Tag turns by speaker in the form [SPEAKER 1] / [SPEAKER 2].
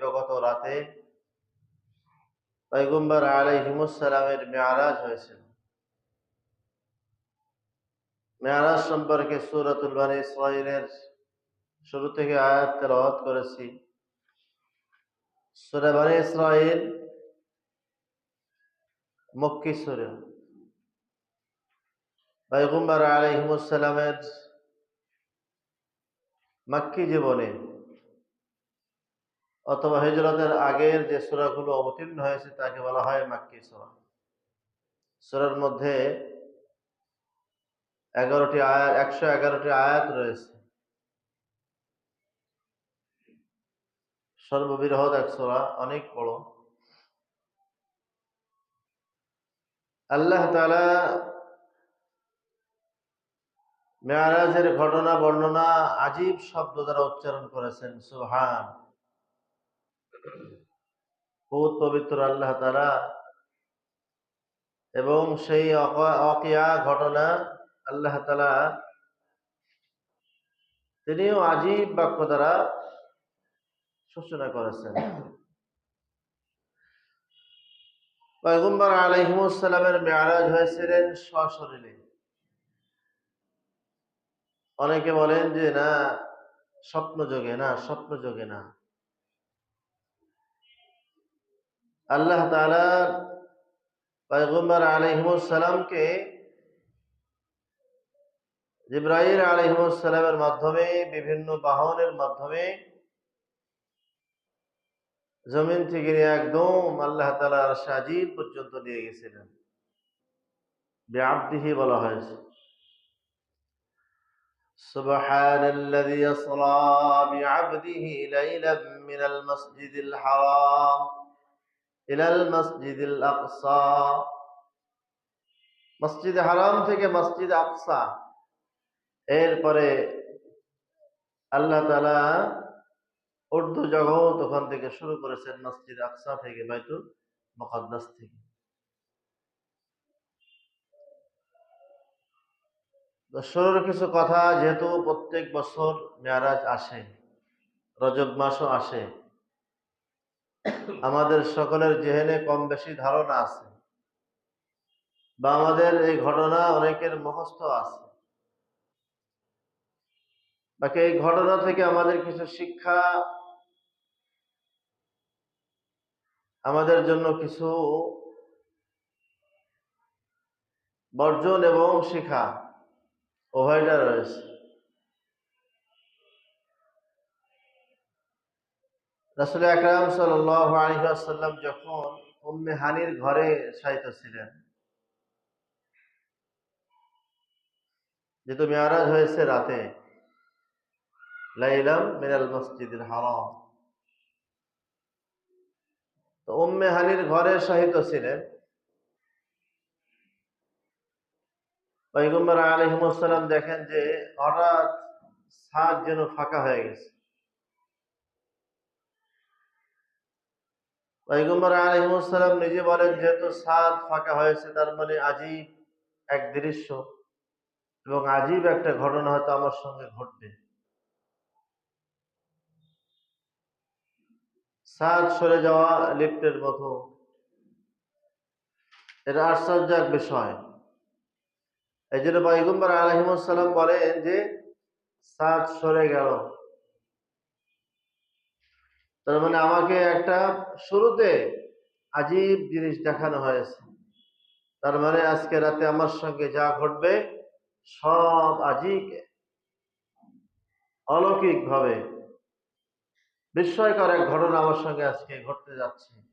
[SPEAKER 1] দিবাগত রাতে পৈগম্বর আলাইহিমুসালামের মেয়ারাজ হয়েছিল। মেয়ারাজ সম্পর্কে সুরাতুল বানী ইসরাইলের শুরু থেকে আয়াত তেলাওয়াত করেছি। সূরা বানী ইসরাইল মক্কি সূরা। পয়গম্বর আলাইহিমুসালামের মাক্কি জীবনে অথবা হিজরতের আগের যে সূরাগুলো অবতীর্ণ হয়েছে, তাকে বলা হয় মাক্কি সূরা। সূরার মধ্যে এগারোটি আয়াত, একশো এগারোটি আয়াত রয়েছে। সর্ববৃহৎ এক সূরা, অনেক বড়। আল্লাহ তাআলা মেয়ারাজের ঘটনা, বর্ণনা, আজীব শব্দ দ্বারা উচ্চারণ করেছেন সুহান বহুত পবিত্র আল্লাহ তারা এবং সেই অকিয়া ঘটনা আল্লাহ তালা তিনিও আজীব বাক্য দ্বারা সূচনা করেছেন। পয়গম্বর আলহিমুসালামের মেয়ারাজ হয়েছিলেন সশরীরে। অনেকে বলেন যে, না স্বপ্ন যোগে না স্বপ্ন যোগে না। আল্লাহ তাআলা পয়গম্বর আলহিমুসালামকে জিব্রাহিল আলহিমুসালামের মাধ্যমে বিভিন্ন বাহনের মাধ্যমে জমিন থেকে নিয়ে একদম আল্লাহ তালার সাজিদ পর্যন্ত নিয়ে গেছিলেন বেআবদিহি বলা হয়েছে سبحان الذي أسرى بعبده ليلا من المسجد الحرام মসজিদ হারাম থেকে মসজিদ আকসা। এরপরে আল্লাহ তালা উর্দু জগৎ ওখান থেকে শুরু করেছেন মসজিদ আকসা থেকে, বাইতুল মুকদ্দাস থেকে। শুরুর কিছু কথা, যেহেতু প্রত্যেক বছর মেয়ারাজ আসে, রজব মাসও আসে আমাদের সকলের জেহেনে কম বেশি ধারণা আছে, বা আমাদের এই ঘটনা অনেকের মুখস্থ আছে। বাকি এই ঘটনা থেকে আমাদের কিছু শিক্ষা, আমাদের জন্য কিছু বর্জন এবং শিখা উভয়টা রয়েছে। রাসুল আকরাম সাল্লাম যখন উম্মে হানির ঘরে শায়িত ছিলেন, যেহেতু মেয়ারাজ হয়েছে রাতে, লাইলাম মিনাল মসজিদুল হারাম। তো উম্মে হানির ঘরে শাহিত ছিলেন। পৈগম্বর আলহিমসাল্লাম দেখেন যে হঠাৎ সাত যেন ফাঁকা হয়ে গেছে। পৈগম্বর আলহিমসাল্লাম নিজে বলেন, যেহেতু ছাদ ফাঁকা হয়েছে, তার মানে আজীব এক দৃশ্য এবং আজীব একটা ঘটনা হয়তো আমার সঙ্গে ঘটবে। ছাদ সরে যাওয়া লিফটের মতো। এটা আশ্চর্য এক বিষয়। এই জন্য পৈগম্বর আলহিমসাল্লাম বলেন যে সাত সরে গেল। তার মানে আমাকে একটা শুরুতে আজীব জিনিস দেখানো হয়েছে। তার মানে আজকে রাতে আমার সঙ্গে যা ঘটবে সব আজীব অলৌকিক ভাবে বিস্ময়কর এক ঘটনা আমার সঙ্গে আজকে ঘটতে যাচ্ছে।